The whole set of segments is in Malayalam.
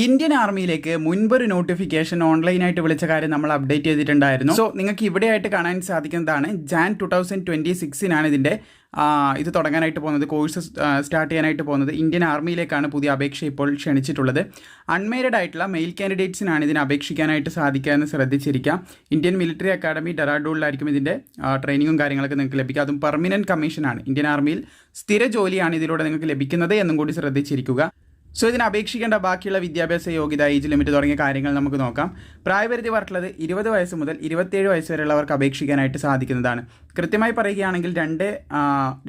ഇന്ത്യൻ ആർമിയിലേക്ക് മുൻപൊരു നോട്ടിഫിക്കേഷൻ ഓൺലൈനായിട്ട് വിളിച്ച കാര്യം നമ്മൾ അപ്ഡേറ്റ് ചെയ്തിട്ടുണ്ടായിരുന്നു. സോ നിങ്ങൾക്ക് ഇവിടെയായിട്ട് കാണാൻ സാധിക്കുന്നതാണ് ജാൻ ടു തൗസൻഡ് ട്വന്റി സിക്സിനാണ് ഇതിന്റെ ഇത് തുടങ്ങാനായിട്ട് പോകുന്നത് കോഴ്സ് സ്റ്റാർട്ട് ചെയ്യാനായിട്ട് പോകുന്നത്. ഇന്ത്യൻ ആർമിയിലേക്കാണ് പുതിയ അപേക്ഷ ഇപ്പോൾ ക്ഷണിച്ചിട്ടുള്ളത്. അൺമേരിഡ് ആയിട്ടുള്ള മെയിൽ കാൻഡിഡേറ്റ്സിനാണ് ഇതിന് അപേക്ഷിക്കാനായിട്ട് സാധിക്കുക എന്ന് ശ്രദ്ധിച്ചിരിക്കാം. ഇന്ത്യൻ മിലിറ്ററി അക്കാഡമി ഡെറാഡൂളിലായിരിക്കും ഇതിന്റെ ട്രെയിനിങ്ങും കാര്യങ്ങളൊക്കെ നിങ്ങൾക്ക് ലഭിക്കുക. അതും പെർമനന്റ് കമ്മീഷനാണ് ഇന്ത്യൻ ആർമിയിൽ സ്ഥിര ജോലിയാണ് ഇതിലൂടെ നിങ്ങൾക്ക് ലഭിക്കുന്നത് എന്നും കൂടി ശ്രദ്ധിച്ചിരിക്കുക. സോ ഇതിന് അപേക്ഷിക്കേണ്ട ബാക്കിയുള്ള വിദ്യാഭ്യാസ യോഗ്യത ഏജ് ലിമിറ്റ് തുടങ്ങിയ കാര്യങ്ങൾ നമുക്ക് നോക്കാം. പ്രായപരിധി പറഞ്ഞുള്ളത് ഇരുപത് വയസ്സ് മുതൽ ഇരുപത്തേഴ് വയസ്സ് വരെയുള്ളവർക്ക് അപേക്ഷിക്കാനായിട്ട് സാധിക്കുന്നതാണ്. കൃത്യമായി പറയുകയാണെങ്കിൽ രണ്ട്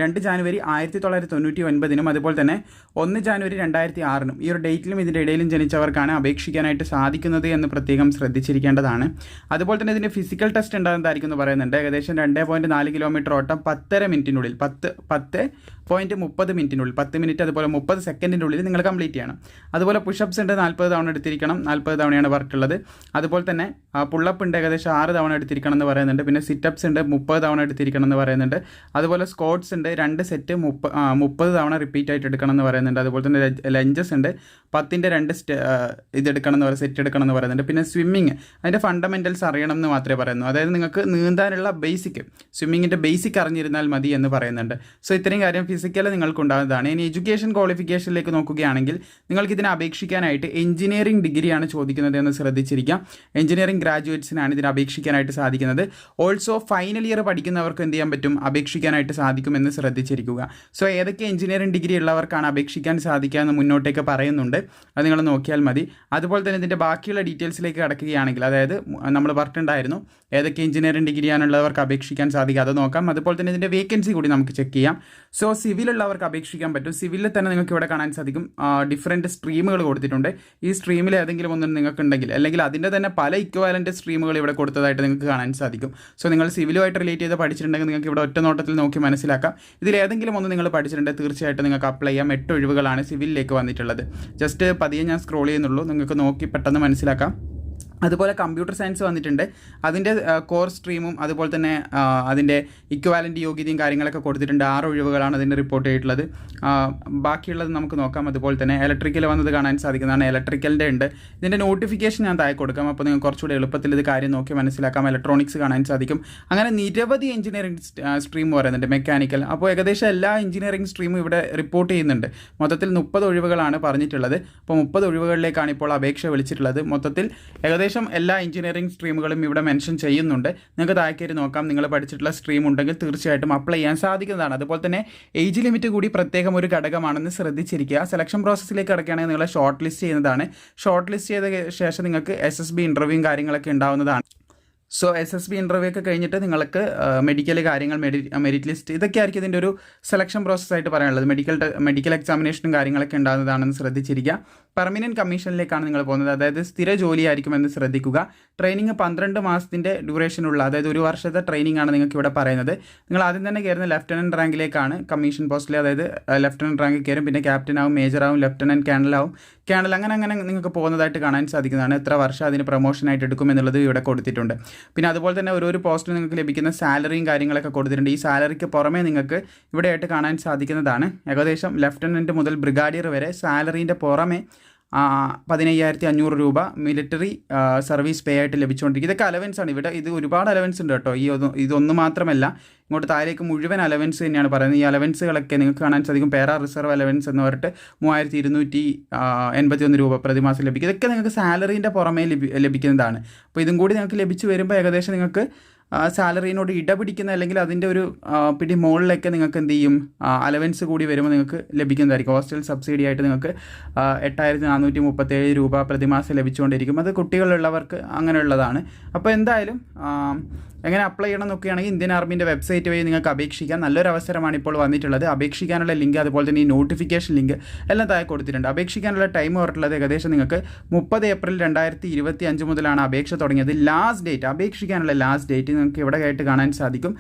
രണ്ട് ജാനുവരി ആയിരത്തി തൊള്ളായിരത്തി തൊണ്ണൂറ്റി ഒൻപതിനും അതുപോലെ തന്നെ ഒന്ന് ജാനുവരി രണ്ടായിരത്തി ആറിനും ഈ ഒരു ഡേറ്റിലും ഇതിന്റെ ഇടയിലും ജനിച്ചവർക്കാണ് അപേക്ഷിക്കാനായിട്ട് സാധിക്കുന്നത് എന്ന് പ്രത്യേകം ശ്രദ്ധിച്ചിരിക്കേണ്ടതാണ്. അതുപോലെ തന്നെ ഇതിന്റെ ഫിസിക്കൽ ടെസ്റ്റ് ഉണ്ടാകുന്നതായിരിക്കും എന്ന് പറയുന്നുണ്ട്. ഏകദേശം രണ്ട് പോയിന്റ് നാല് കിലോമീറ്റർ ഓട്ടം പത്തര മിനിറ്റിനുള്ളിൽ പത്ത് പത്ത് പോയിന്റ് മുപ്പത് മിനിറ്റിനുള്ളിൽ പത്ത് മിനിറ്റ് അതുപോലെ മുപ്പത് സെക്കൻഡിന്റെ ഉള്ളിൽ നിങ്ങൾ കംപ്ലീറ്റ് ചെയ്യണം അതുപോലെ പുഷപ്സ് ഉണ്ട് നാൽപ്പത് തവണ എടുത്തിരിക്കണം നാൽപ്പത് തവണയാണ് വർക്കുള്ളത് അതുപോലെ തന്നെ പുള്ളപ്പ് ഉണ്ട് ഏകദേശം ആറ് തവണ എടുത്തിരിക്കണം എന്ന് പറയുന്നുണ്ട്. പിന്നെ സിറ്റപ്സ് ഉണ്ട് മുപ്പത് തവണ എടുത്തിരിക്കണം എന്ന് പറയുന്നുണ്ട്. അതുപോലെ സ്കോട്ട്സ് ഉണ്ട് രണ്ട് സെറ്റ് മുപ്പ മുപ്പത് തവണ റിപ്പീറ്റ് ആയിട്ട് എടുക്കണം എന്ന് പറയുന്നുണ്ട്. അതുപോലെ തന്നെ ലഞ്ചസ് ഉണ്ട് പത്തിന്റെ രണ്ട് സ്റ്റെ ആ, ഇത് എടുക്കണം എന്ന് പറയുന്നത് സെറ്റ് എടുക്കണം എന്ന് പറയുന്നുണ്ട്. പിന്നെ സ്വിമ്മിങ് അതിന്റെ ഫണ്ടമെന്റൽസ് അറിയണം എന്ന് മാത്രമേ പറയുന്നു. അതായത് നിങ്ങൾക്ക് നീന്താനുള്ള ബേസിക് സ്വിമ്മിങ്ങിന്റെ ബേസിക് അറിഞ്ഞിരുന്നാൽ മതി എന്ന് പറയുന്നുണ്ട്. സോ ഇത്രയും കാര്യം ഫിസിക്കൽ നിങ്ങൾക്ക് ഉണ്ടാകുന്നതാണ് ഇനി എഡ്യൂക്കേഷൻ ക്വാളിഫിക്കേഷനിലേക്ക് നോക്കുകയാണെങ്കിൽ നിങ്ങൾക്ക് ഇതിനെ അപേക്ഷിക്കാനായിട്ട് എഞ്ചിനീയറിംഗ് ഡിഗ്രിയാണ് ചോദിക്കുന്നത് എന്ന് ശ്രദ്ധിച്ചിരിക്കാം. എഞ്ചിനീയറിംഗ് ഗ്രാജുവേറ്റ്സിനാണ് ഇതിന് അപേക്ഷിക്കാനായിട്ട് സാധിക്കുന്നത്. ഓൾസോ ഫൈനൽ ഇയർ പഠിക്കുന്നവർക്ക് എന്ത് ചെയ്യാൻ പറ്റും? അപേക്ഷിക്കാനായിട്ട് സാധിക്കുമെന്ന് ശ്രദ്ധിച്ചിരിക്കുക. സോ ഏതൊക്കെ എഞ്ചിനീയറിംഗ് ഡിഗ്രി ഉള്ളവർക്കാണ് അപേക്ഷിക്കാൻ സാധിക്കുക എന്ന് മുന്നോട്ടേക്ക് പറയുന്നുണ്ട്. അത് നിങ്ങൾ നോക്കിയാൽ മതി. അതുപോലെ തന്നെ ഇതിന്റെ ബാക്കിയുള്ള ഡീറ്റെയിൽസിലേക്ക് കടക്കുകയാണെങ്കിൽ അതായത് നമ്മൾ പറഞ്ഞിട്ടുണ്ടായിരുന്നു ഏതൊക്കെ എഞ്ചിനീയറിംഗ് ഡിഗ്രിയാണുള്ളവർക്ക് അപേക്ഷിക്കാൻ സാധിക്കുക? അത് നോക്കാം. അതുപോലെ തന്നെ ഇതിന്റെ വേക്കൻസി കൂടി നമുക്ക് ചെക്ക് ചെയ്യാം. സോ സിവിലുള്ളവർക്ക് അപേക്ഷിക്കാൻ പറ്റും. സിവിലിൽ തന്നെ നിങ്ങൾക്ക് ഇവിടെ കാണാൻ സാധിക്കും. ഡിഫറെന്റ് സ്ട്രീമുകൾ കൊടുത്തിട്ടുണ്ട്. ഈ സ്ട്രീമിൽ ഏതെങ്കിലും ഒന്നും നിങ്ങൾക്ക് ഉണ്ടെങ്കിൽ അല്ലെങ്കിൽ അതിന്റെ തന്നെ പല ഇക്വാലന്റ് സ്ട്രീമുകൾ ഇവിടെ കൊടുത്തതായിട്ട് നിങ്ങൾക്ക് കാണാൻ സാധിക്കും. സോ നിങ്ങൾ സിവിലുമായിട്ട് റിലേറ്റ് ചെയ്ത് പഠിച്ചിട്ടുണ്ടെങ്കിൽ നിങ്ങൾക്ക് ഇവിടെ ഒറ്റ നോട്ടത്തിൽ നോക്കി മനസ്സിലാക്കാം. ഇതിൽ ഏതെങ്കിലും ഒന്ന് നിങ്ങൾ പഠിച്ചിട്ടുണ്ടെങ്കിൽ തീർച്ചയായിട്ടും നിങ്ങൾക്ക് അപ്ലൈ ചെയ്യാം. എട്ട് ഒഴിവുകളാണ് സിവിലിലേക്ക് വന്നിട്ടുള്ളത്. ജസ്റ്റ് പതിയെ ഞാൻ സ്ക്രോൾ ചെയ്യുന്നുള്ളൂ. നിങ്ങൾക്ക് നോക്കി പെട്ടെന്ന് മനസ്സിലാക്കാം. അതുപോലെ കമ്പ്യൂട്ടർ സയൻസ് വന്നിട്ടുണ്ട്. അതിന്റെ കോർ സ്ട്രീമും അതുപോലെ തന്നെ അതിന്റെ ഇക്വാലന്റ് യോഗ്യതയും കാര്യങ്ങളൊക്കെ കൊടുത്തിട്ടുണ്ട്. ആറ് ഒഴിവുകളാണ് അതിന്റെ റിപ്പോർട്ട് ചെയ്തിട്ടുള്ളത്. ബാക്കിയുള്ളത് നമുക്ക് നോക്കാം. അതുപോലെ തന്നെ ഇലക്ട്രിക്കൽ വന്നത് കാണാൻ സാധിക്കുന്നതാണ്. ഇലക്ട്രിക്കലിന്റെ ഉണ്ട്. ഇതിന്റെ നോട്ടിഫിക്കേഷൻ ഞാൻ താഴെ കൊടുക്കാം. അപ്പോൾ നിങ്ങൾക്ക് കുറച്ചുകൂടി എളുപ്പത്തിൽ ഇത് കാര്യം നോക്കി മനസ്സിലാക്കാം. ഇലക്ട്രോണിക്സ് കാണാൻ സാധിക്കും. അങ്ങനെ നിരവധി എഞ്ചിനീയറിംഗ് സ്ട്രീം പറയുന്നുണ്ട് മെക്കാനിക്കൽ. അപ്പോൾ ഏകദേശം എല്ലാ എഞ്ചിനീയറിംഗ് സ്ട്രീമും ഇവിടെ റിപ്പോർട്ട് ചെയ്യുന്നുണ്ട്. മൊത്തത്തിൽ മുപ്പത് ഒഴിവുകളാണ് പറഞ്ഞിട്ടുള്ളത്. അപ്പോൾ മുപ്പത് ഒഴിവുകളിലേക്കാണ് ഇപ്പോൾ അപേക്ഷ വിളിച്ചിട്ടുള്ളത്. മൊത്തത്തിൽ ഏകദേശം എല്ലാ എഞ്ചിനീയറിംഗ് സ്ട്രീമുകളും ഇവിടെ മെൻഷൻ ചെയ്യുന്നുണ്ട്. നിങ്ങൾക്ക് താഴേക്കേറി നോക്കാം. നിങ്ങൾ പഠിച്ചിട്ടുള്ള സ്ട്രീം ഉണ്ടെങ്കിൽ തീർച്ചയായിട്ടും അപ്ലൈ ചെയ്യാൻ സാധിക്കുന്നതാണ്. അതുപോലെ തന്നെ ഏജ് ലിമിറ്റ് കൂടി പ്രത്യേകം ഒരു ഘടകമാണെന്ന് ശ്രദ്ധിച്ചിരിക്കുക. സെലക്ഷൻ പ്രോസസ്സിലേക്ക് കിടക്കുകയാണെങ്കിൽ നിങ്ങളെ ഷോർട്ട് ലിസ്റ്റ് ചെയ്യുന്നതാണ്. ഷോർട്ട് ലിസ്റ്റ് ചെയ്ത ശേഷം നിങ്ങൾക്ക് എസ് എസ് ബി ഇന്റർവ്യൂവും കാര്യങ്ങളൊക്കെ ഉണ്ടാവുന്നതാണ്. So S S B interview ഒക്കെ കഴിഞ്ഞിട്ട് നിങ്ങൾക്ക് മെഡിക്കൽ കാര്യങ്ങൾ മെഡി മെറിറ്റ് ലിസ്റ്റ് ഇതൊക്കെ ആയിരിക്കും ഇതിന്റെ ഒരു സെലക്ഷൻ പ്രോസസ്സായിട്ട് പറയാനുള്ളത്. മെഡിക്കൽ മെഡിക്കൽ എക്സാമിനേഷനും കാര്യങ്ങളൊക്കെ ഉണ്ടാകുന്നതാണെന്ന് ശ്രദ്ധിച്ചിരിക്കുക. പെർമനന്റ് കമ്മീഷനിലേക്കാണ് നിങ്ങൾ പോകുന്നത്. അതായത് സ്ഥിര ജോലിയായിരിക്കുമെന്ന് ശ്രദ്ധിക്കുക. ട്രെയിനിങ് പന്ത്രണ്ട് മാസത്തിന്റെ ഡ്യൂറേഷനുള്ള അതായത് ഒരു വർഷത്തെ ട്രെയിനിങ് ആണ് നിങ്ങൾക്ക് ഇവിടെ പറയുന്നത്. നിങ്ങൾ ആദ്യം തന്നെ കയറുന്ന ലെഫ്റ്റനന്റ് റാങ്കിലേക്കാണ് കമ്മീഷൻ പോസ്റ്റിൽ അതായത് ലെഫ്റ്റനന്റ് റാങ്കിൽ കയറും. പിന്നെ ക്യാപ്റ്റൻ ആവും മേജർ ആവും ലെഫ്റ്റനന്റ് ആവും. കേണൽ അങ്ങനെ അങ്ങനെ നിങ്ങൾക്ക് പോകുന്നതായിട്ട് കാണാൻ സാധിക്കുന്നതാണ്. എത്ര വർഷം അതിന് പ്രൊമോഷനായിട്ട് എടുക്കും എന്നുള്ളത് ഇവിടെ കൊടുത്തിട്ടുണ്ട്. പിന്നെ അതുപോലെ തന്നെ ഓരോരോ പോസ്റ്റിൽ നിങ്ങൾക്ക് ലഭിക്കുന്ന സാലറിയും കാര്യങ്ങളൊക്കെ കൊടുത്തിട്ടുണ്ട്. ഈ സാലറിക്ക് പുറമേ നിങ്ങൾക്ക് ഇവിടെയായിട്ട് കാണാൻ സാധിക്കുന്നതാണ്. ഏകദേശം ലെഫ്റ്റനന്റ് മുതൽ ബ്രിഗാഡിയർ വരെ സാലറീന്റെ പുറമേ പതിനയ്യായിരത്തി അഞ്ഞൂറ് രൂപ മിലിറ്ററി സർവീസ് പേ ആയിട്ട് ലഭിച്ചുകൊണ്ടിരിക്കും ഇതൊക്കെ അലവൻസ് ആണ്. ഇവിടെ ഇത് ഒരുപാട് അലവൻസ് ഉണ്ട് കേട്ടോ. ഈ ഇതൊന്നും മാത്രമല്ല ഇങ്ങോട്ട് താഴേക്ക് മുഴുവൻ അലവൻസ് തന്നെയാണ് പറയുന്നത്. ഈ അലവൻസുകളൊക്കെ നിങ്ങൾക്ക് കാണാൻ സാധിക്കും. പേരാ റിസർവ് അലവൻസ് എന്ന് പറഞ്ഞിട്ട് മൂവായിരത്തി ഇരുന്നൂറ്റി എൺപത്തി ഒന്ന് രൂപ പ്രതിമാസം ലഭിക്കും. ഇതൊക്കെ നിങ്ങൾക്ക് സാലറീന്റെ പുറമേ ലഭി ലഭിക്കുന്നതാണ്. അപ്പോൾ ഇതും കൂടി നിങ്ങൾക്ക് ലഭിച്ചു വരുമ്പോൾ ഏകദേശം നിങ്ങൾക്ക് സാലറീനോട് ഇടപിടിക്കുന്ന അല്ലെങ്കിൽ അതിന്റെ ഒരു പിടി മുകളിലൊക്കെ നിങ്ങൾക്ക് എന്ത് ചെയ്യും? അലവൻസ് കൂടി വരുമ്പോൾ നിങ്ങൾക്ക് ലഭിക്കുന്നതായിരിക്കും. ഹോസ്റ്റൽ സബ്സിഡി ആയിട്ട് നിങ്ങൾക്ക് എട്ടായിരത്തി നാനൂറ്റി മുപ്പത്തേഴ് രൂപ പ്രതിമാസം ലഭിച്ചുകൊണ്ടിരിക്കും. അത് കുട്ടികളുള്ളവർക്ക് അങ്ങനെയുള്ളതാണ്. അപ്പോൾ എന്തായാലും എങ്ങനെ അപ്ലൈ ചെയ്യണം നോക്കുകയാണെങ്കിൽ ഇന്ത്യൻ ആർമീന്റെ വെബ്സൈറ്റ് വഴി നിങ്ങൾക്ക് അപേക്ഷിക്കാം. നല്ലൊരു അവസരമാണ് ഇപ്പോൾ വന്നിട്ടുള്ളത്. അപേക്ഷിക്കാനുള്ള ലിങ്ക് അതുപോലെ തന്നെ ഈ നോട്ടിഫിക്കേഷൻ ലിങ്ക് എല്ലാം താഴെ കൊടുത്തിട്ടുണ്ട്. അപേക്ഷിക്കാനുള്ള ടൈം പറഞ്ഞിട്ടുള്ളത് ഏകദേശം നിങ്ങൾക്ക് മുപ്പത് ഏപ്രിൽ രണ്ടായിരത്തി ഇരുപത്തി അഞ്ച് മുതലാണ് അപേക്ഷ തുടങ്ങിയത്. ലാസ്റ്റ് ഡേറ്റ് അപേക്ഷിക്കാനുള്ള ലാസ്റ്റ് ഡേറ്റ് നിങ്ങൾക്ക് ഇവിടെ ആയിട്ട് കാണാൻ സാധിക്കും.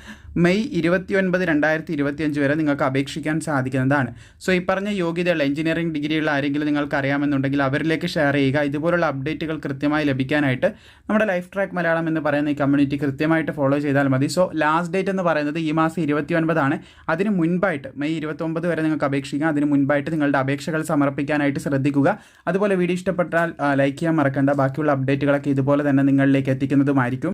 മെയ് ഇരുപത്തി ഒൻപത് രണ്ടായിരത്തി ഇരുപത്തിയഞ്ച് വരെ നിങ്ങൾക്ക് അപേക്ഷിക്കാൻ സാധിക്കുന്നതാണ്. സോ ഈ പറഞ്ഞ യോഗ്യതയുള്ള എഞ്ചിനീയറിംഗ് ഡിഗ്രിയുള്ള ആരെങ്കിലും നിങ്ങൾക്ക് അറിയാമെന്നുണ്ടെങ്കിൽ അവരിലേക്ക് ഷെയർ ചെയ്യുക. ഇതുപോലുള്ള അപ്ഡേറ്റുകൾ കൃത്യമായി ലഭിക്കാനായിട്ട് നമ്മുടെ ലൈഫ് ട്രാക്ക് മലയാളം എന്ന് പറയുന്ന ഈ കമ്മ്യൂണിറ്റി കൃത്യമായിട്ട് ഫോളോ ചെയ്താൽ മതി. സോ ലാസ്റ്റ് ഡേറ്റ് എന്ന് പറയുന്നത് ഈ മാസം ഇരുപത്തി ഒൻപതാണ് അതിന് മുൻപായിട്ട് മെയ് ഇരുപത്തൊമ്പത് വരെ നിങ്ങൾക്ക് അപേക്ഷിക്കാം. അതിന് മുൻപായിട്ട് നിങ്ങളുടെ അപേക്ഷകൾ സമർപ്പിക്കാനായിട്ട് ശ്രദ്ധിക്കുക. അതുപോലെ വീഡിയോ ഇഷ്ടപ്പെട്ടാൽ ലൈക്ക് ചെയ്യാൻ മറക്കണ്ട. ബാക്കിയുള്ള അപ്ഡേറ്റുകളൊക്കെ ഇതുപോലെ തന്നെ നിങ്ങളിലേക്ക് എത്തിക്കുന്നതുമായിരിക്കും.